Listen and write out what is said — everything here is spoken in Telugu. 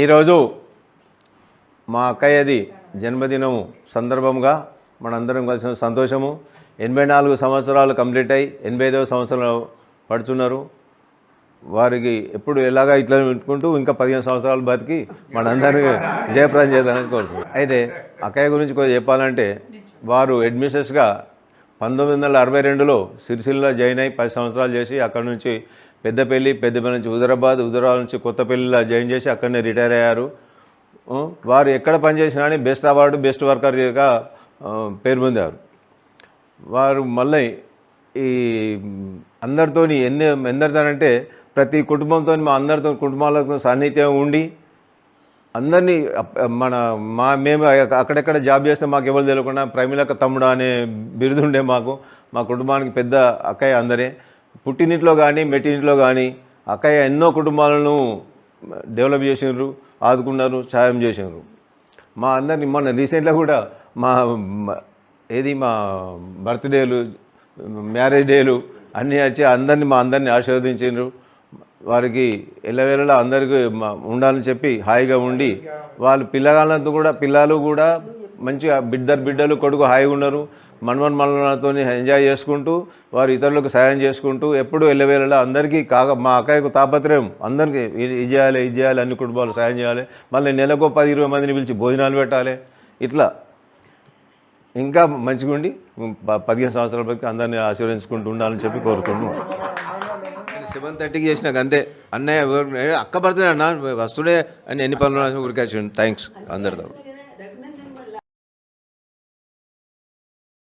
ఈరోజు మా అక్కయ్యది జన్మదినము సందర్భంగా మనందరం కలిసిన సంతోషము. ఎనభై నాలుగు సంవత్సరాలు కంప్లీట్ అయ్యి ఎనభై ఐదవ సంవత్సరాలు పడుతున్నారు. వారికి ఎప్పుడు ఎలాగా ఇట్లా పెట్టుకుంటూ ఇంకా పదిహేను సంవత్సరాలు బతికి మనందరికీ జయప్రదం చేద్దామని కోరుతున్నాం. అయితే అక్కయ్య గురించి కొంచెం చెప్పాలంటే వారు అడ్మిషన్స్గా పంతొమ్మిది వందల అరవై రెండులో సిరిసిల్ల జాయిన్ అయ్యి పది సంవత్సరాలు చేసి అక్కడ నుంచి పెద్దపల్లి పెద్దపల్లి నుంచి హుజరాబాద్ హుజరాబాద్ నుంచి కొత్తపల్లిలో జాయిన్ చేసి అక్కడనే రిటైర్ అయ్యారు. వారు ఎక్కడ పనిచేసినా కానీ బెస్ట్ అవార్డు బెస్ట్ వర్కర్గా పేరు పొందారు. వారు మళ్ళీ ఈ అందరితోని ఎన్ని ఎందరితోనంటే ప్రతి కుటుంబంతో మా అందరితో కుటుంబాలతో సాన్నిధ్యం ఉండి అందరినీ మన మా మేము అక్కడెక్కడ జాబ్ చేస్తే మాకు ఎవరు తెలియకుండా ప్రమిళక తమ్ముడు అనే బిరుదు ఉండే మాకు. మా కుటుంబానికి పెద్ద అక్కయ్య అందరే. పుట్టినింట్లో కానీ మెట్టినింట్లో కానీ అక్కయ్య ఎన్నో కుటుంబాలను డెవలప్ చేసినారు ఆదుకున్నారు సాయం చేసినారు మా అందరిని మొన్న రీసెంట్గా కూడా మా ఏది మా బర్త్డేలు మ్యారేజ్ డేలు అన్నీ వచ్చి అందరినీ మా అందరినీ ఆశీర్వదించారు వారికి ఎల్లవేళలా అందరికీ ఉండాలని చెప్పి హాయిగా ఉండి వాళ్ళు పిల్లగాళ్ళతో కూడా పిల్లలు కూడా మంచిగా బిడ్డరు బిడ్డలు కొడుకు హాయిగా ఉండరు. మన్మన్ మనలతో ఎంజాయ్ చేసుకుంటూ వారు ఇతరులకు సాయం చేసుకుంటూ ఎప్పుడు ఎల్లవేళలా అందరికీ కాక మా అక్కయ్యకు తాపత్రయం. అందరికీ ఇది చేయాలి ఇది చేయాలి అన్ని కుటుంబాలు సాయం చేయాలి. మళ్ళీ నెలకు పది ఇరవై మందిని పిలిచి భోజనాలు పెట్టాలి. ఇట్లా. ఇంకా మంచిగా ఉండి ప- పదిహేను సంవత్సరాల బట్టి అందరినీ ఆశీర్వదించుకుంటూ ఉండాలని చెప్పి కోరుతున్నాను సెవెన్ థర్టీకి చేసినాక అంతే. అన్నయ్య అక్క పడుతున్నా వస్తుడే అని ఎన్ని పనులు ఊరికే థ్యాంక్స్ అందరితో.